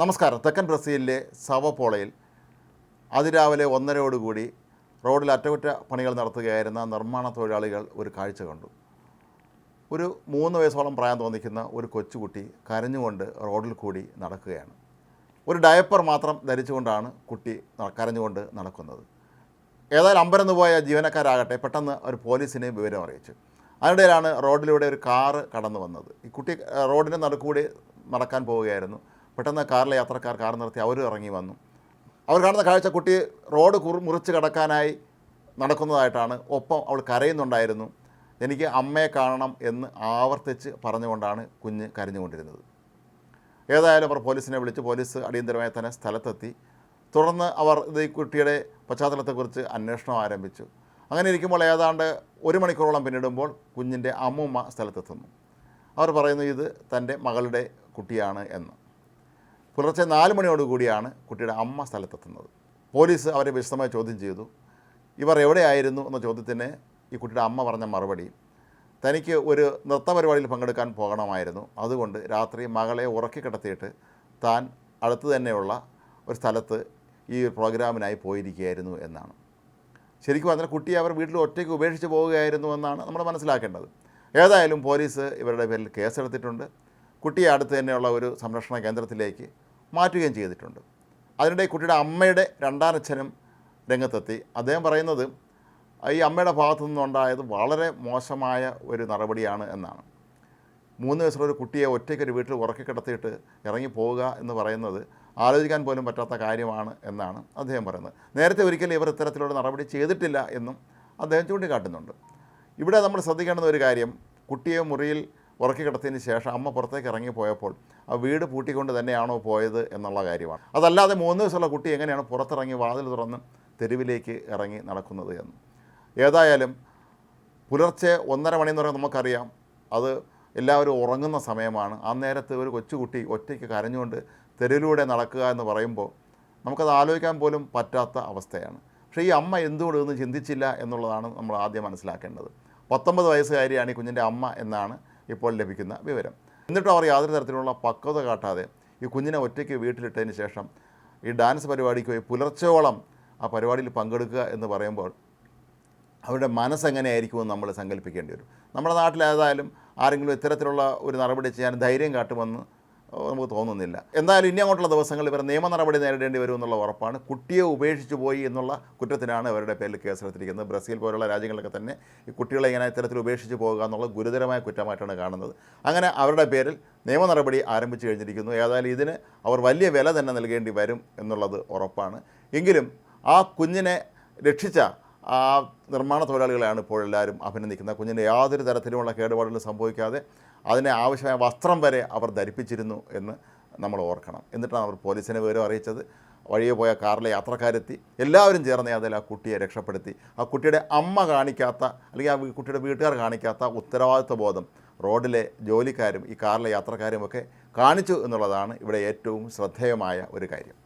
നമസ്കാരം. തെക്കൻ ബ്രസീലിലെ സവപോളയിൽ അതിരാവിലെ ഒന്നരയോടുകൂടി റോഡിൽ അറ്റകുറ്റ പണികൾ നടത്തുകയായിരുന്ന നിർമ്മാണ തൊഴിലാളികൾ ഒരു കാഴ്ച കണ്ടു. ഒരു മൂന്ന് വയസ്സോളം പ്രായം തോന്നിക്കുന്ന ഒരു കൊച്ചുകുട്ടി കരഞ്ഞുകൊണ്ട് റോഡിൽ കൂടി നടക്കുകയാണ്. ഒരു ഡയപ്പർ മാത്രം ധരിച്ചുകൊണ്ടാണ് കുട്ടി കരഞ്ഞുകൊണ്ട് നടക്കുന്നത്. ഏതായാലും അമ്പരന്ന് പോയ ജീവനക്കാരാകട്ടെ പെട്ടെന്ന് ഒരു പോലീസിനെ വിവരം അറിയിച്ചു. അതിനിടയിലാണ് റോഡിലൂടെ ഒരു കാറ് കടന്നു വന്നത് ഈ കുട്ടി റോഡിന്റെ നടുക്കൂടി നടക്കാൻ പോവുകയായിരുന്നു. പെട്ടെന്ന് കാറിലെ യാത്രക്കാർ കാർ നിർത്തി അവരും ഇറങ്ങി വന്നു. അവർ കാണുന്ന കാഴ്ച കുട്ടി റോഡ് കുറു മുറിച്ച് കടക്കാനായി നടക്കുന്നതായിട്ടാണ്. ഒപ്പം അവൾ കരയുന്നുണ്ടായിരുന്നു. എനിക്ക് അമ്മയെ കാണണം എന്ന് ആവർത്തിച്ച് പറഞ്ഞുകൊണ്ടാണ് കുഞ്ഞ് കരഞ്ഞുകൊണ്ടിരുന്നത്. ഏതായാലും അവർ പോലീസിനെ വിളിച്ച് പോലീസ് അടിയന്തരമായി തന്നെ സ്ഥലത്തെത്തി. തുടർന്ന് അവർ ഇത് ഈ കുട്ടിയുടെ പശ്ചാത്തലത്തെക്കുറിച്ച് അന്വേഷണം ആരംഭിച്ചു. അങ്ങനെ ഇരിക്കുമ്പോൾ ഏതാണ്ട് ഒരു മണിക്കൂറോളം പിന്നിടുമ്പോൾ കുഞ്ഞിന്റെ അമ്മൂമ്മ സ്ഥലത്തെത്തുന്നു. അവർ പറയുന്നു ഇത് തന്റെ മകളുടെ കുട്ടിയാണ് എന്ന്. പുലർച്ചെ നാല് മണിയോടുകൂടിയാണ് കുട്ടിയുടെ അമ്മ സ്ഥലത്തെത്തുന്നത്. പോലീസ് അവരെ വിശദമായി ചോദ്യം ചെയ്തു. ഇവർ എവിടെയായിരുന്നു എന്ന ചോദ്യത്തിന് ഈ കുട്ടിയുടെ അമ്മ പറഞ്ഞ മറുപടി തനിക്ക് ഒരു നൃത്ത പരിപാടിയിൽ പങ്കെടുക്കാൻ പോകണമായിരുന്നു. അതുകൊണ്ട് രാത്രി മകളെ ഉറക്കി കിടത്തിയിട്ട് താൻ അടുത്ത് തന്നെയുള്ള ഒരു സ്ഥലത്ത് ഈ ഒരു പ്രോഗ്രാമിനായി പോയിരിക്കുകയായിരുന്നു എന്നാണ്. ശരിക്കും അതിന് കുട്ടിയെ അവർ വീട്ടിൽ ഒറ്റയ്ക്ക് ഉപേക്ഷിച്ച് പോവുകയായിരുന്നു എന്നാണ് നമ്മൾ മനസ്സിലാക്കേണ്ടത്. ഏതായാലും പോലീസ് ഇവരുടെ പേരിൽ കേസെടുത്തിട്ടുണ്ട്. കുട്ടിയെ അടുത്ത് തന്നെയുള്ള ഒരു സംരക്ഷണ കേന്ദ്രത്തിലേക്ക് മാറ്റുകയും ചെയ്തിട്ടുണ്ട്. അതിനിടെ കുട്ടിയുടെ അമ്മയുടെ രണ്ടാനച്ഛനും രംഗത്തെത്തി. അദ്ദേഹം പറയുന്നത് ഈ അമ്മയുടെ ഭാഗത്തു നിന്നുണ്ടായത് വളരെ മോശമായ ഒരു നടപടിയാണ് എന്നാണ്. മൂന്ന് വയസ്സുള്ള ഒരു കുട്ടിയെ ഒറ്റയ്ക്ക് ഒരു വീട്ടിൽ ഉറക്കി കിടത്തിയിട്ട് ഇറങ്ങി പോവുക എന്ന് പറയുന്നത് ആലോചിക്കാൻ പോലും പറ്റാത്ത കാര്യമാണ് എന്നാണ് അദ്ദേഹം പറയുന്നത്. നേരത്തെ ഒരിക്കലും ഇവർ ഇത്തരത്തിലുള്ള നടപടി ചെയ്തിട്ടില്ല എന്നും അദ്ദേഹം ചൂണ്ടിക്കാട്ടുന്നുണ്ട്. ഇവിടെ നമ്മൾ ശ്രദ്ധിക്കേണ്ടുന്ന ഒരു കാര്യം കുട്ടിയെ മുറിയിൽ ഉറക്കി കിടത്തിയതിന് ശേഷം അമ്മ പുറത്തേക്ക് ഇറങ്ങി പോയപ്പോൾ ആ വീട് പൂട്ടിക്കൊണ്ട് തന്നെയാണോ പോയത് എന്നുള്ള കാര്യമാണ്. അതല്ലാതെ മൂന്ന് വയസ്സുള്ള കുട്ടി എങ്ങനെയാണ് പുറത്തിറങ്ങി വാതിൽ തുറന്ന് തെരുവിലേക്ക് ഇറങ്ങി നടക്കുന്നത് എന്ന്. ഏതായാലും പുലർച്ചെ ഒന്നര മണി എന്ന് പറയുന്നത് നമുക്കറിയാം അത് എല്ലാവരും ഉറങ്ങുന്ന സമയമാണ്. ആ നേരത്ത് ഒരു കൊച്ചുകുട്ടി ഒറ്റയ്ക്ക് കരഞ്ഞുകൊണ്ട് തെരുവിലൂടെ നടക്കുക എന്ന് പറയുമ്പോൾ നമുക്കത് ആലോചിക്കാൻ പോലും പറ്റാത്ത അവസ്ഥയാണ്. പക്ഷേ ഈ അമ്മ എന്തുകൊണ്ട് ഇതൊന്നും ചിന്തിച്ചില്ല എന്നുള്ളതാണ് നമ്മൾ ആദ്യം മനസ്സിലാക്കേണ്ടത്. പത്തൊമ്പത് വയസ്സുകാരിയാണ് ഈ കുഞ്ഞിന്റെ അമ്മ എന്നാണ് ഇപ്പോൾ ലഭിക്കുന്ന വിവരം. എന്നിട്ടും അവർ യാതൊരു തരത്തിലുള്ള പക്വത കാട്ടാതെ ഈ കുഞ്ഞിനെ ഒറ്റയ്ക്ക് വീട്ടിലിട്ടതിന് ശേഷം ഈ ഡാൻസ് പരിപാടിക്ക് പോയി പുലർച്ചയോളം ആ പരിപാടിയിൽ പങ്കെടുക്കുക എന്ന് പറയുമ്പോൾ അവരുടെ മനസ്സെങ്ങനെയായിരിക്കുമെന്ന് നമ്മൾ സങ്കല്പിക്കേണ്ടി വരും. നമ്മുടെ നാട്ടിലേതായാലും ആരെങ്കിലും ഇത്തരത്തിലുള്ള ഒരു നടപടി ചെയ്യാൻ ധൈര്യം കാട്ടുമെന്ന് നമുക്ക് തോന്നുന്നില്ല. എന്തായാലും ഇനി അങ്ങോട്ടുള്ള ദിവസങ്ങളിൽ ഇവർ നിയമ നടപടി നേരിടേണ്ടി വരും എന്നുള്ള ഉറപ്പാണ്. കുട്ടിയെ ഉപേക്ഷിച്ച് പോയി എന്നുള്ള കുറ്റത്തിനാണ് അവരുടെ പേരിൽ കേസെടുത്തിരിക്കുന്നത്. ബ്രസീൽ പോലുള്ള രാജ്യങ്ങളിലൊക്കെ തന്നെ ഈ കുട്ടികളെ ഇങ്ങനെ ഇത്തരത്തിൽ ഉപേക്ഷിച്ച് പോകുക എന്നുള്ള ഗുരുതരമായ കുറ്റമായിട്ടാണ് കാണുന്നത്. അങ്ങനെ അവരുടെ പേരിൽ നിയമ നടപടി ആരംഭിച്ചു കഴിഞ്ഞിരിക്കുന്നു. ഏതായാലും ഇതിന് അവർ വലിയ വില തന്നെ നൽകേണ്ടി വരും എന്നുള്ളത് ഉറപ്പാണ്. എങ്കിലും ആ കുഞ്ഞിനെ രക്ഷിച്ച ആ നിർമ്മാണ തൊഴിലാളികളെയാണ് ഇപ്പോൾ എല്ലാവരും അഭിനന്ദിക്കുന്നത്. കുഞ്ഞിന്റെ യാതൊരു തരത്തിലുമുള്ള കേടുപാടുകളും സംഭവിക്കാതെ അതിനെ ആവശ്യമായ വസ്ത്രം വരെ അവർ ധരിപ്പിച്ചിരുന്നു എന്ന് നമ്മൾ ഓർക്കണം. എന്നിട്ടാണ് അവർ പോലീസിനെ വിവരം അറിയിച്ചത്. വഴിയെ പോയ കാറിലെ യാത്രക്കാരെത്തി. എല്ലാവരും ചേർന്ന് അതിൽ ആ കുട്ടിയെ രക്ഷപ്പെടുത്തി. ആ കുട്ടിയുടെ അമ്മ കാണിക്കാത്ത അല്ലെങ്കിൽ ആ കുട്ടിയുടെ വീട്ടുകാർ കാണിക്കാത്ത ഉത്തരവാദിത്വ ബോധം റോഡിലെ ജോലിക്കാരും ഈ കാറിലെ യാത്രക്കാരും ഒക്കെ കാണിച്ചു എന്നുള്ളതാണ് ഇവിടെ ഏറ്റവും ശ്രദ്ധേയമായ ഒരു കാര്യം.